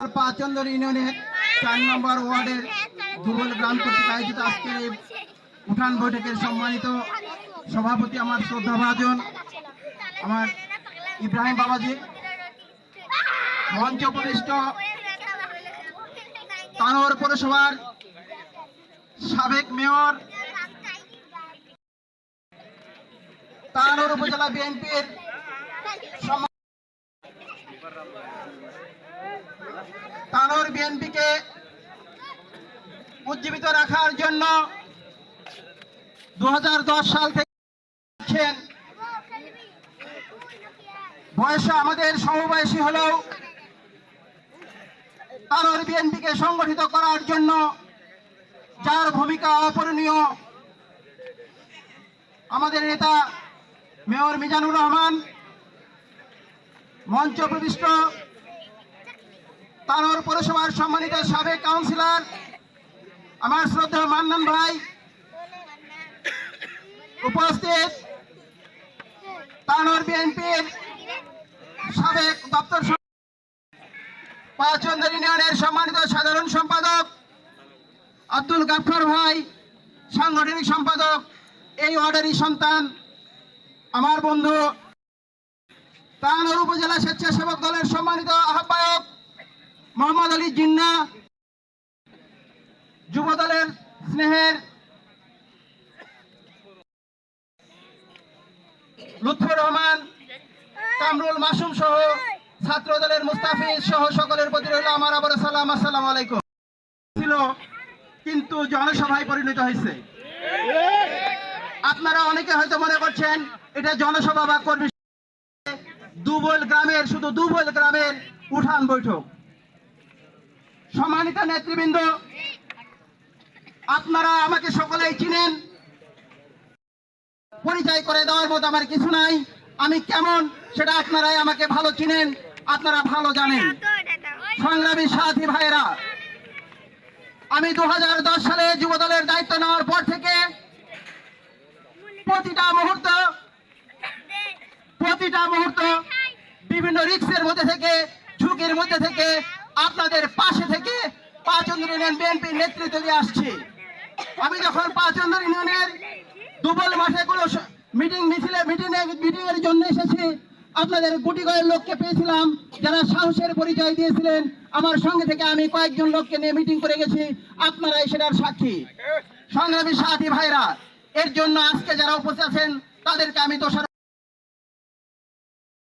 পাঁচন্দর ইউনিয়নের চার নম্বর ওয়ার্ডের দুবল গ্রাম কর্তৃক আয়োজিত আজকের এই উঠান বৈঠকের সম্মানিত সভাপতি আমার শ্রদ্ধাভাজন আমার ইব্রাহিম বাবাজি, মঞ্চ উপবিষ্ট তানোর পৌরসভার সাবেক মেয়র তানোর উপজেলা বিএনপির তানোর বিএনপিকে উজ্জীবিত রাখার জন্য দু হাজার দশ সাল থেকে। বয়সে আমাদের সমবয়সী হলেও তানোর বিএনপিকে সংগঠিত করার জন্য যার ভূমিকা অপূরণীয় আমাদের নেতা মেয়র মিজানুর রহমান মঞ্চ প্রবিষ্ট তানোর পৌরসভার সম্মানিত সাবেক কাউন্সিলর আমার শ্রদ্ধা মান্নান ভাই উপস্থিত। তানোর বিএনপির সাবেক দপ্তর পাঁচন্দর ইউনিয়নের সম্মানিত সাধারণ সম্পাদক আব্দুল গাফর ভাই, সাংগঠনিক সম্পাদক, এই ওয়ার্ডেরই সন্তান, আমার বন্ধু। তানোর উপজেলা স্বেচ্ছাসেবক দলের সম্মানিত আহ্বায়ক মোহাম্মদ আলী জিন্না যুব দলের স্নেহের লুৎফর রহমান, কামরুল মাসুম সহ ছাত্র দলের মুস্তাফিজ সহ সকলের প্রতি রইল আমার আবার সালাম, আসসালাম আলাইকুম। ছিল, কিন্তু জনসভায় পরিণত হয়েছে। আপনারা অনেকে হয়তো মনে করছেন, এটা জনসভা বা কর্মী দুবল গ্রামের, শুধু দুবল গ্রামের উঠান বৈঠক। সম্মানিত নেতৃবৃন্দ আপনারা আমাকে সকলেই চিনেন। পরিচয় করে দেওয়ার মতো আমার কিছু নাই। আমি কেমন সেটা আপনারাই আমাকে ভালো চিনেন, আপনারা ভালো জানেন। সংগ্রামী সাথী ভাইরা আমি দু হাজার দশ সালে যুব দলের দায়িত্ব নেওয়ার পর থেকে প্রতিটা মুহূর্ত প্রতিটা মুহূর্ত বিভিন্ন রিক্সের মধ্যে থেকে, ঝুঁকির মধ্যে থেকে আপনাদের পাশে থেকে পাঁচন্দ্র ইউনিয়ন বিএনপি নেতৃত্ব দিয়ে আসছি। আমি যখন পাঁচন্দর ইউনিয়নের দুবল মাঠে কোনো মিটিং মিছিলে মিটিং মিটিং এর জন্য এসেছি, আপনাদের গুটি কয়েক লোককে পেয়েছিলাম, যারা সাহসের পরিচয় দিয়েছিলেন। আমার সঙ্গে থেকে আমি কয়েকজন লোককে নিয়ে মিটিং করে গেছি, আপনারাই সেটার সাক্ষী। সংগ্রামী সাথী ভাইরা, এর জন্য আজকে যারা উপস্থিত আছেন, তাদেরকে আমি দোষারোপ